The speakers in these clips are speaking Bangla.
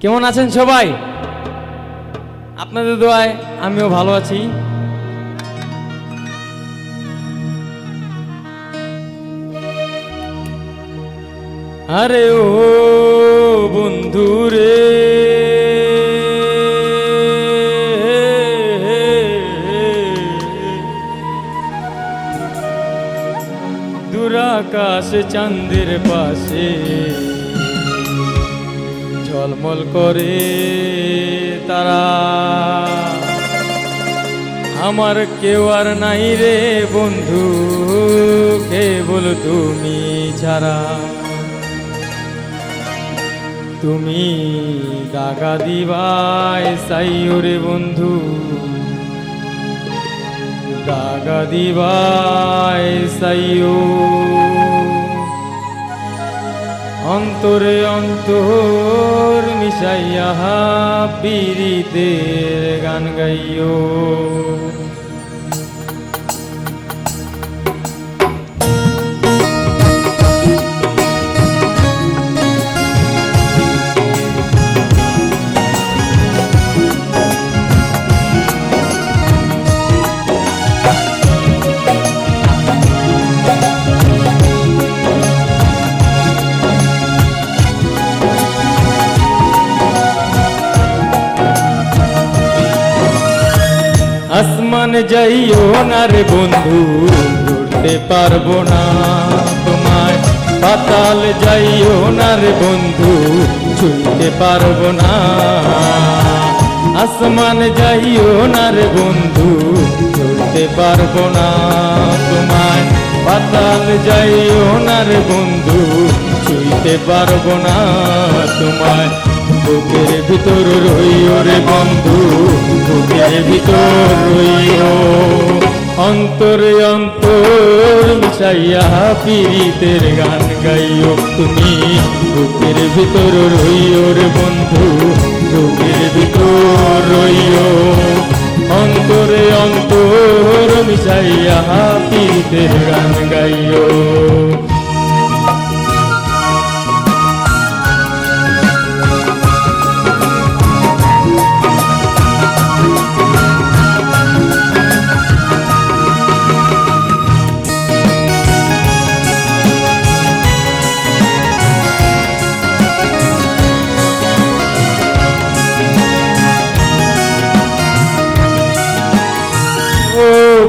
কেমন আছেন সবাই? আপনাদের দোয়ায় আমিও ভালো আছি। আরে ও বন্ধু রে। দুরাকাশ চাঁদের পাশে। ঝলমল করে তারা। আমার কেউ আর নাই রে বন্ধু, কেবল তুমি ছাড়া। তুমি দাগা দিবাই সাইও রে বন্ধু দাগা দিবাই সাইও অন্তরে অন্তর মিশাইয়া পীড়িতের গান গাইও। আসমান যাইও না রে বন্ধু ধরতে পারব না তোমায়। পাতাল যাইও না রে বন্ধু ছুঁতে পারব না। আসমান যাইও না রে বন্ধু ধরতে পারব না তোমায়। পাতাল যাইও না রে বন্ধু ছুঁতে পারব না তোমায়। বুকের ভিতর রইও রে বন্ধু, বুকের ভিতর রইও। অন্তরে অন্তর মিশাইয়া পীড়িতের গান গাইও তুমি, বুকের ভিতর রইও রে বন্ধু, বুকের ভিতর রইও। অন্তরে অন্তর মিশাইয়া পীড়িতের গান গাইও।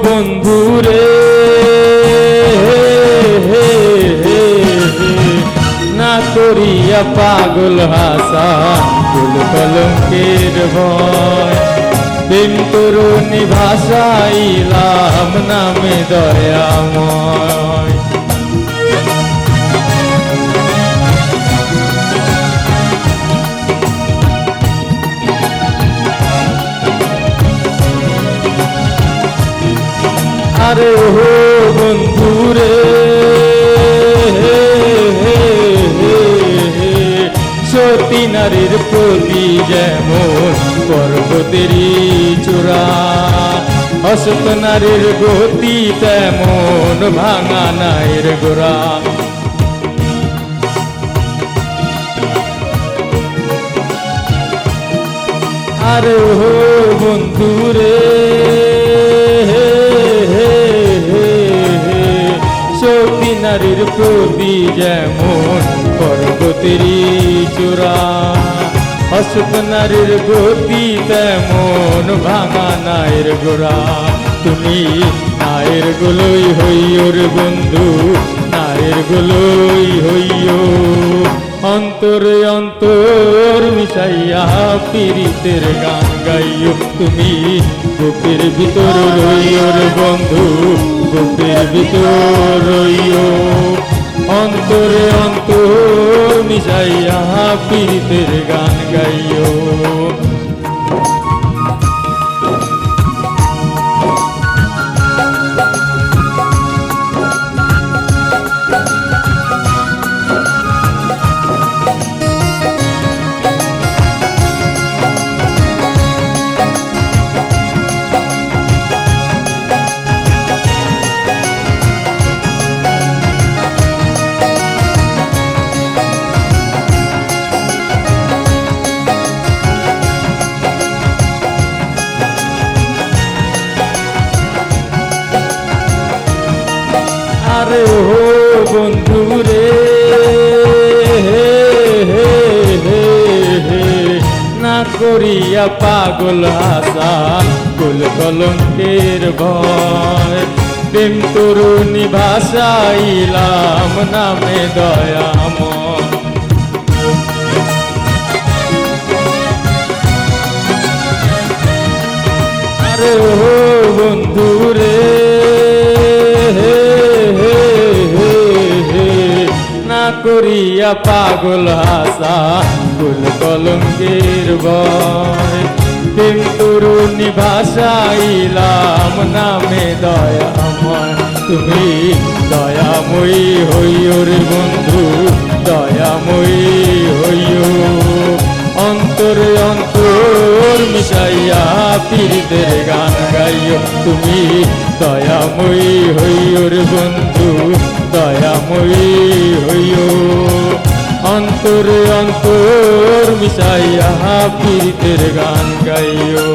ও বন্ধু রে। না করিয়া পাগল হাসা ফুল কলঙ্কের ভয়। প্রেম তরুণী ভাষাইলাম নামে দয়াময়। আরে ও বন্ধু রে। সতী নারীর প্রতি যেমন পর্বতেরই চূড়া অসত নারীর গতি তেমন ভাঙা নাইর গোড়া। আরে ও বন্ধু নারীর প্রতি যেমন পর্বতেরই চূড়া অসুখ নারীর গতি তেমন ভাঙা নায়ের গোড়া। তুমি নায়ের গুলোই হইও বন্ধু, নায়ের গুলোই হইও অন্তরে অন্তর মিশাইয়া পীড়িতের গান গাইও তুমি। বুকের ভিতর রইও রে বন্ধু, বুকের ভিতর রইও। অন্তরে অন্তর মিশাইয়া পীড়িতের গান গাইও। বন্ধু রে। না করিয়া পাগল হাসা কুল কলঙ্কের ভয়। প্রেম তরুণী ভাষাইলাম নামে দয়াময়। আরে ও বন্ধু রে। করিয়া পাগল হাসা কুল কলঙ্কের বয় প্রেম তরুণী ভাষাইলাম নামে দয়াময়, তুমি দয়াময়ী হইও রে বন্ধু, দয়াময়ী হইও। অন্তরে অন্তর মিশাইয়া পীড়িতের গান গাইও, তুমি দয়াময়ী হইও রে বন্ধু, দয়াময়ী অন্তরে অন্তর মিশাইয়া প্রীতের গান গাইও।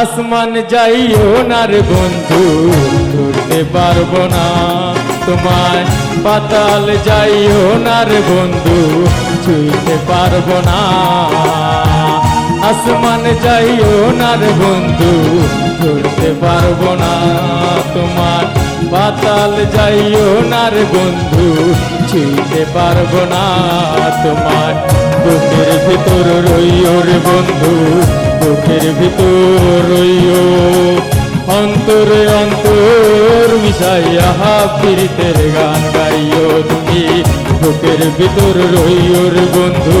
আসমান যাইও না রে বন্ধু ধরতে পারব না। তোমায় পাতাল যাইও না রে বন্ধু, ছুঁইতে পারব না। আসমান যাইও না রে বন্ধু, ধরতে পারব না তোমার। পাতাল যাইও না রে বন্ধু ছুঁইতে পারব না তোমার। বুকের ভিতর রইও রে বন্ধু, বুকের ভিতর রইও। অন্তরে অন্তর মিশাইয়া পীড়িতের গান গাইও তুমি, বুকের ভিতর রইও রে বন্ধু।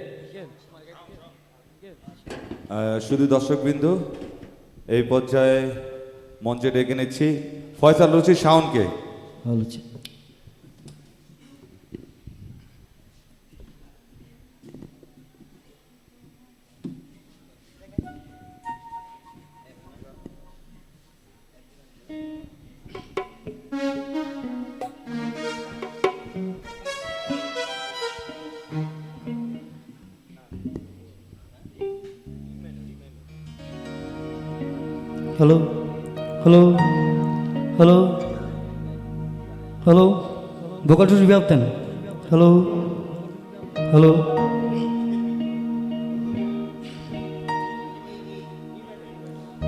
শুধু দর্শকবৃন্দ এই পর্যায়ে মঞ্চে ডেকে নিচ্ছি। ফয়সাল রুচি শাওনকে। হ্যালো হ্যালো হ্যালো হ্যালো বোকাটু রিভি আপতেন। হ্যালো হ্যালো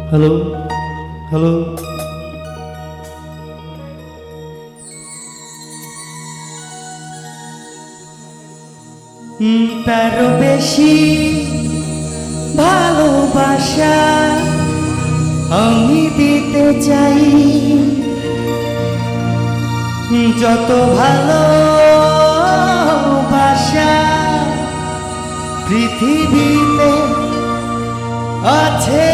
হ্যালো হ্যালো তারও বেশি ভালোবাসা আমি দিতে চাই। যত ভালোবাসা পৃথিবীতে আছে